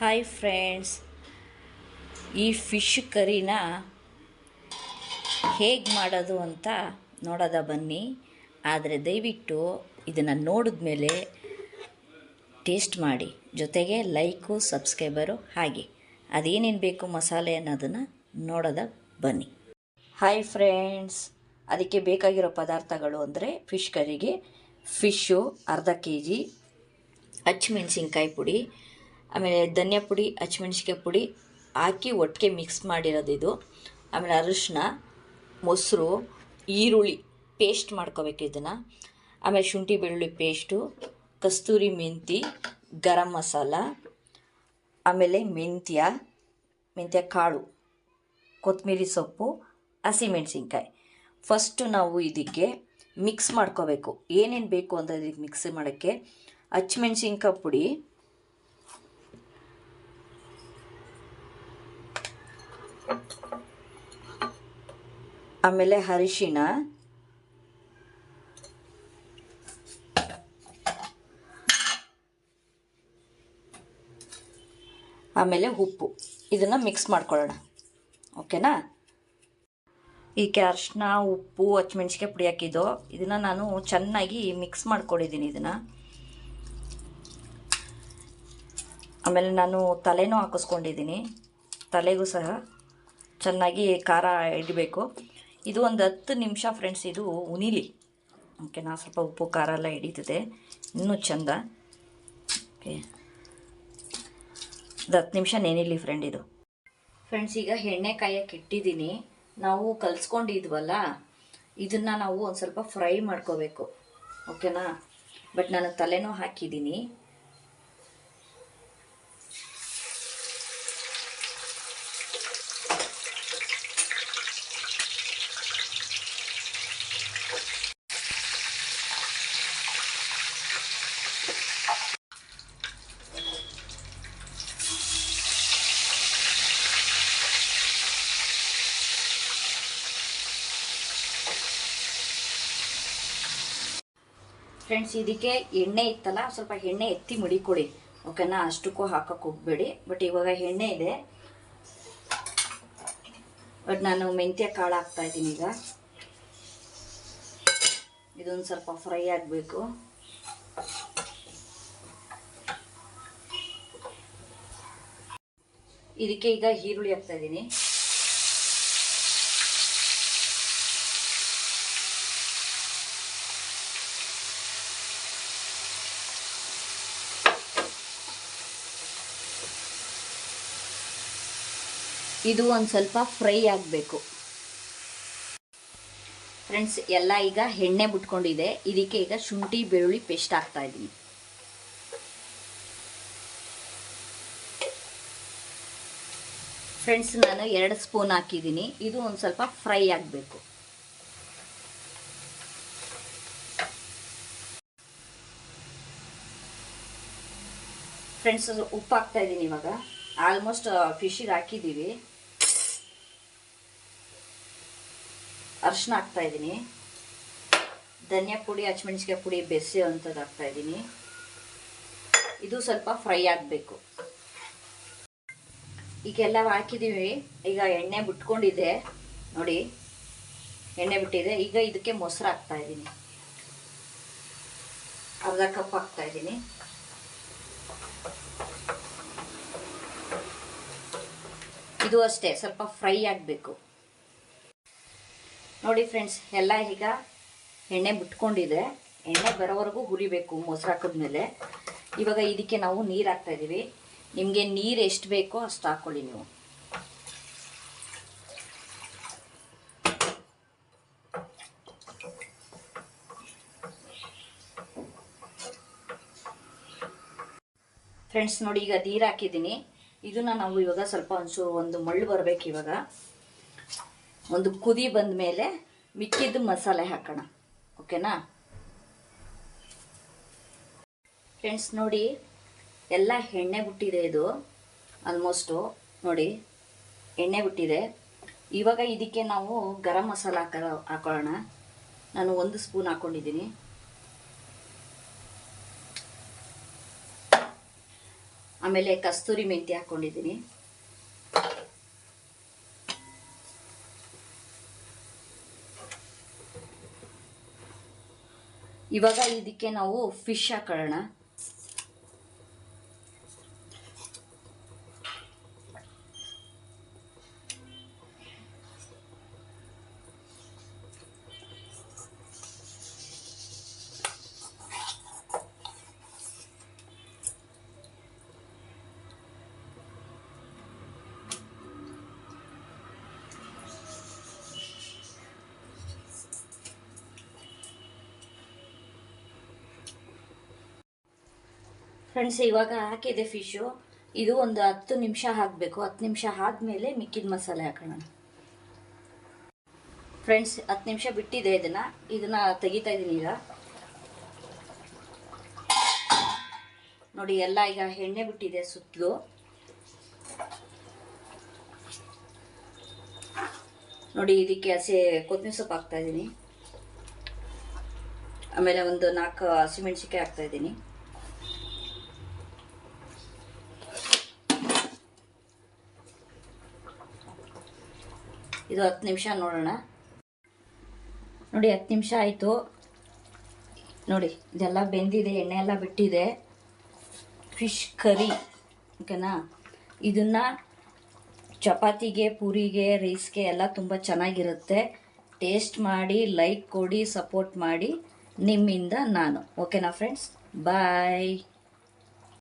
Hi friends ಈ fish ಕರಿನ ಹೇಗೆ ಮಾಡೋದು ಅಂತ ನೋಡೋದ ಬನ್ನಿ. ಆದರೆ ದಯವಿಟ್ಟು ಇದನ್ನು ನೋಡಿದ ಮೇಲೆ ಟೇಸ್ಟ್ ಮಾಡಿ. ಜೊತೆಗೆ ಲೈಕು ಸಬ್ಸ್ಕ್ರೈಬರು ಹಾಗೆ. ಅದೇನೇನು ಬೇಕು ಮಸಾಲೆ ಅನ್ನೋದನ್ನು ನೋಡೋದ ಬನ್ನಿ. ಹಾಯ್ ಫ್ರೆಂಡ್ಸ್ ಅದಕ್ಕೆ ಬೇಕಾಗಿರೋ ಪದಾರ್ಥಗಳು ಅಂದರೆ ಫಿಶ್ ಕರಿಗೆ ಫಿಶ್ಶು ಅರ್ಧ ಕೆ ಜಿ ಹಚ್ಮೆಣ್ಸಿನ್ಕಾಯಿ ಪುಡಿ ಆಮೇಲೆ ಧನಿಯಾ ಪುಡಿ ಹಚ್ಮೆಣ್ಸಿಕಾಯಿ ಪುಡಿ ಹಾಕಿ ಒಟ್ಟಿಗೆ ಮಿಕ್ಸ್ ಮಾಡಿರೋದು ಇದು. ಆಮೇಲೆ ಅರಿಶಿನ, ಮೊಸರು, ಈರುಳ್ಳಿ ಪೇಸ್ಟ್ ಮಾಡ್ಕೋಬೇಕು ಇದನ್ನು. ಆಮೇಲೆ ಶುಂಠಿ ಬೆಳ್ಳುಳ್ಳಿ ಪೇಸ್ಟು ಕಸ್ತೂರಿ ಮೆಂತಿ ಗರಂ ಮಸಾಲ, ಆಮೇಲೆ ಮೆಂತ್ಯ ಮೆಂತ್ಯ ಕಾಳು, ಕೊತ್ತಂಬರಿ ಸೊಪ್ಪು, ಹಸಿಮೆಣ್ಸಿನ್ಕಾಯಿ. ಫಸ್ಟು ನಾವು ಇದಕ್ಕೆ ಮಿಕ್ಸ್ ಮಾಡ್ಕೋಬೇಕು. ಏನೇನು ಬೇಕು ಅಂದರೆ ಇದಕ್ಕೆ ಮಿಕ್ಸ್ ಮಾಡೋಕ್ಕೆ ಹಚ್ಮೆಣ್ಸಿನ್ಕಾಯಿ ಪುಡಿ ಆಮೇಲೆ ಅರಿಶಿಣ. ಆಮೇಲೆ ಉಪ್ಪು. ಇದನ್ನು ಮಿಕ್ಸ್ ಮಾಡ್ಕೊಳ್ಳೋಣ. ಓಕೆನಾ? ಈ ಕ್ಯಾರ್ಶ್ನ ಉಪ್ಪು ಹಚ್ಮೆಣ್ಸಿಕಾಯಿ ಪುಡಿ ಹಾಕಿದ್ದು. ಇದನ್ನು ನಾನು ಚೆನ್ನಾಗಿ ಮಿಕ್ಸ್ ಮಾಡ್ಕೊಂಡಿದ್ದೀನಿ ಇದನ್ನು. ಆಮೇಲೆ ನಾನು ತಲೆನೂ ಹಾಕಿಸ್ಕೊಂಡಿದ್ದೀನಿ ತಲೆಗೂ ಸಹ ಚೆನ್ನಾಗಿ ಖಾರ ಇಡಬೇಕು. ಇದು ಒಂದು ಹತ್ತು ನಿಮಿಷ ಫ್ರೆಂಡ್ಸ್ ಇದು ಉನಿಲಿ ಓಕೆ ನಾ ಸ್ವಲ್ಪ ಉಪ್ಪು, ಖಾರ ಎಲ್ಲ ಹಿಡಿತದೆ ಇನ್ನೂ ಚಂದ. ಓಕೆ ಹತ್ತು ನಿಮಿಷ ನೆನಿಲಿ ಫ್ರೆಂಡ್ ಇದು. ಫ್ರೆಂಡ್ಸ್ ಈಗ ಎಣ್ಣೆ ಕಾಯಕ್ಕೆ ಇಟ್ಟಿದ್ದೀನಿ. ನಾವು ಕಲ್ಸ್ಕೊಂಡಿದ್ವಲ್ಲ, ಇದನ್ನು ನಾವು ಒಂದು ಸ್ವಲ್ಪ ಫ್ರೈ ಮಾಡ್ಕೋಬೇಕು. ಓಕೆನಾ ಬಟ್ ನಾನು ತಲೆನೂ ಹಾಕಿದ್ದೀನಿ. ಫ್ರೆಂಡ್ಸ್ ಇದಕ್ಕೆ ಎಣ್ಣೆ ಇತ್ತಲ್ಲ, ಸ್ವಲ್ಪ ಎಣ್ಣೆ ಎತ್ತಿ ಮಡಿಕೊಡಿ. ಓಕೆನಾ ಅಷ್ಟಕ್ಕೂ ಹಾಕಕ್ಕೆ ಹೋಗ್ಬೇಡಿ. ಬಟ್ ಇವಾಗ ಎಣ್ಣೆ ಇದೆ. ಬಟ್ ನಾನು ಮೆಂತ್ಯ ಕಾಳು ಹಾಕ್ತಾ ಇದ್ದೀನಿ ಈಗ. ಇದೊಂದು ಸ್ವಲ್ಪ ಫ್ರೈ ಆಗಬೇಕು. ಇದಕ್ಕೆ ಈಗ ಈರುಳ್ಳಿ ಹಾಕ್ತಾ ಇದ್ದೀನಿ. ಇದು ಒಂದು ಸ್ವಲ್ಪ ಫ್ರೈ ಆಗಬೇಕು. ಫ್ರೆಂಡ್ಸ್ ಎಲ್ಲ ಈಗ ಎಣ್ಣೆ ಬಿಟ್ಕೊಂಡಿದೆ. ಇದಕ್ಕೆ ಈಗ ಶುಂಠಿ, ಬೆಳ್ಳುಳ್ಳಿ ಪೇಸ್ಟ್ ಹಾಕ್ತಾ ಇದ್ದೀನಿ. ಫ್ರೆಂಡ್ಸ್ ನಾನು ಎರಡು ಸ್ಪೂನ್ ಹಾಕಿದ್ದೀನಿ. ಇದು ಒಂದು ಸ್ವಲ್ಪ ಫ್ರೈ ಆಗಬೇಕು. ಫ್ರೆಂಡ್ಸ್ ಉಪ್ಪು ಹಾಕ್ತಾ ಇದ್ದೀನಿ ಇವಾಗ. ಆಲ್ಮೋಸ್ಟ್ ಫಿಶಿಗೆ ಹಾಕಿದ್ದೀವಿ. ಅರ್ಶಿನ ಹಾಕ್ತಾ ಇದ್ದೀನಿ. ಧನಿಯಾ ಪುಡಿ ಹಚ್ಮೆಣ್ಸಿಕಾಯಿ ಪುಡಿ ಬೆಸೆ ಅಂಥದ್ದು ಹಾಕ್ತಾ ಇದ್ದೀನಿ. ಇದು ಸ್ವಲ್ಪ ಫ್ರೈ ಆಗಬೇಕು. ಈಗೆಲ್ಲ ಹಾಕಿದ್ದೀವಿ. ಈಗ ಎಣ್ಣೆ ಬಿಟ್ಕೊಂಡಿದೆ. ನೋಡಿ, ಎಣ್ಣೆ ಬಿಟ್ಟಿದೆ. ಈಗ ಇದಕ್ಕೆ ಮೊಸರು ಹಾಕ್ತಾ ಇದ್ದೀನಿ. ಅರ್ಧ ಕಪ್ ಹಾಕ್ತಾ ಇದ್ದೀನಿ. ಇದು ಅಷ್ಟೇ, ಸ್ವಲ್ಪ ಫ್ರೈ ಆಗಬೇಕು. ನೋಡಿ ಫ್ರೆಂಡ್ಸ್ ಎಲ್ಲ ಈಗ ಎಣ್ಣೆ ಬಿಟ್ಕೊಂಡಿದೆ. ಎಣ್ಣೆ ಬರೋವರೆಗೂ ಹುರಿಬೇಕು ಮೊಸರು ಹಾಕಿದ್ಮೇಲೆ ಇವಾಗ ಇದಕ್ಕೆ ನಾವು ನೀರು ಹಾಕ್ತಾ ಇದ್ದೀವಿ ನಿಮಗೆ ನೀರು ಎಷ್ಟು ಬೇಕೋ ಅಷ್ಟು ಹಾಕ್ಕೊಳ್ಳಿ ನೀವು. ಫ್ರೆಂಡ್ಸ್ ನೋಡಿ ಈಗ ನೀರು ಹಾಕಿದ್ದೀನಿ. ಇದನ್ನ ನಾವು ಇವಾಗ ಸ್ವಲ್ಪ ಒಂಚೂರು ಒಂದು ಮಳ್ಳು ಬರಬೇಕು ಇವಾಗ. ಒಂದು ಕುದಿ ಬಂದ ಮೇಲೆ ಮಿಕ್ಕಿದ್ದು ಮಸಾಲೆ ಹಾಕೋಣ. ಓಕೆನಾ? ಫ್ರೆಂಡ್ಸ್ ನೋಡಿ, ಎಲ್ಲ ಎಣ್ಣೆ ಬಿಟ್ಟಿದೆ ಇದು. ಆಲ್ಮೋಸ್ಟು ನೋಡಿ, ಎಣ್ಣೆ ಬಿಟ್ಟಿದೆ. ಇವಾಗ ಇದಕ್ಕೆ ನಾವು ಗರಂ ಮಸಾಲ ಹಾಕ ಹಾಕೊಳ್ಳೋಣ ನಾನು ಒಂದು ಸ್ಪೂನ್ ಹಾಕ್ಕೊಂಡಿದ್ದೀನಿ ಆಮೇಲೆ ಕಸ್ತೂರಿ ಮೆಂತ್ಯ ಹಾಕ್ಕೊಂಡಿದ್ದೀನಿ ಇವಾಗ ಇದಕ್ಕೆ ನಾವು ಫಿಶ್ ಹಾಕೊಳ್ಳೋಣ. ಫ್ರೆಂಡ್ಸ್ ಇವಾಗ ಹಾಕಿದೆ ಫಿಶು ಇದು ಒಂದು ಹತ್ತು ನಿಮಿಷ ಹಾಕಬೇಕು. ಹತ್ತು ನಿಮಿಷ ಆದಮೇಲೆ ಮಿಕ್ಕಿದ ಮಸಾಲೆ ಹಾಕೋಣ. ಫ್ರೆಂಡ್ಸ್ ಹತ್ತು ನಿಮಿಷ ಬಿಟ್ಟಿದೆ ಇದನ್ನು. ಇದನ್ನು ತೆಗಿತಾ ಇದ್ದೀನಿ ಈಗ. ನೋಡಿ, ಎಲ್ಲ ಈಗ ಎಣ್ಣೆ ಬಿಟ್ಟಿದೆ ಸುತ್ತಲೂ ನೋಡಿ, ಇದಕ್ಕೆ ಹಸಿ ಕೊತ್ತಂಬರಿ ಸೊಪ್ಪು ಹಾಕ್ತಾ ಇದ್ದೀನಿ. ಆಮೇಲೆ ಒಂದು ನಾಲ್ಕು ಹಸಿಮೆಣಸಿಕಾಯಿ ಹಾಕ್ತಾ ಇದ್ದೀನಿ. ಇದು ಹತ್ತು ನಿಮಿಷ ನೋಡೋಣ. ನೋಡಿ, ಹತ್ತು ನಿಮಿಷ ಆಯಿತು. ನೋಡಿ, ಇದೆಲ್ಲ ಬೆಂದಿದೆ ಎಣ್ಣೆ ಎಲ್ಲ ಬಿಟ್ಟಿದೆ. ಫಿಶ್ ಕರಿ, ಓಕೆನಾ? ಇದನ್ನು ಚಪಾತಿಗೆ, ಪೂರಿಗೆ, ರೈಸ್ಗೆ ಎಲ್ಲ ತುಂಬ ಚೆನ್ನಾಗಿರುತ್ತೆ. ಟೇಸ್ಟ್ ಮಾಡಿ, ಲೈಕ್ ಕೊಡಿ, ಸಪೋರ್ಟ್ ಮಾಡಿ ನಿಮ್ಮಿಂದ ನಾನು. ಓಕೆನಾ, ಫ್ರೆಂಡ್ಸ್? ಬಾಯ್.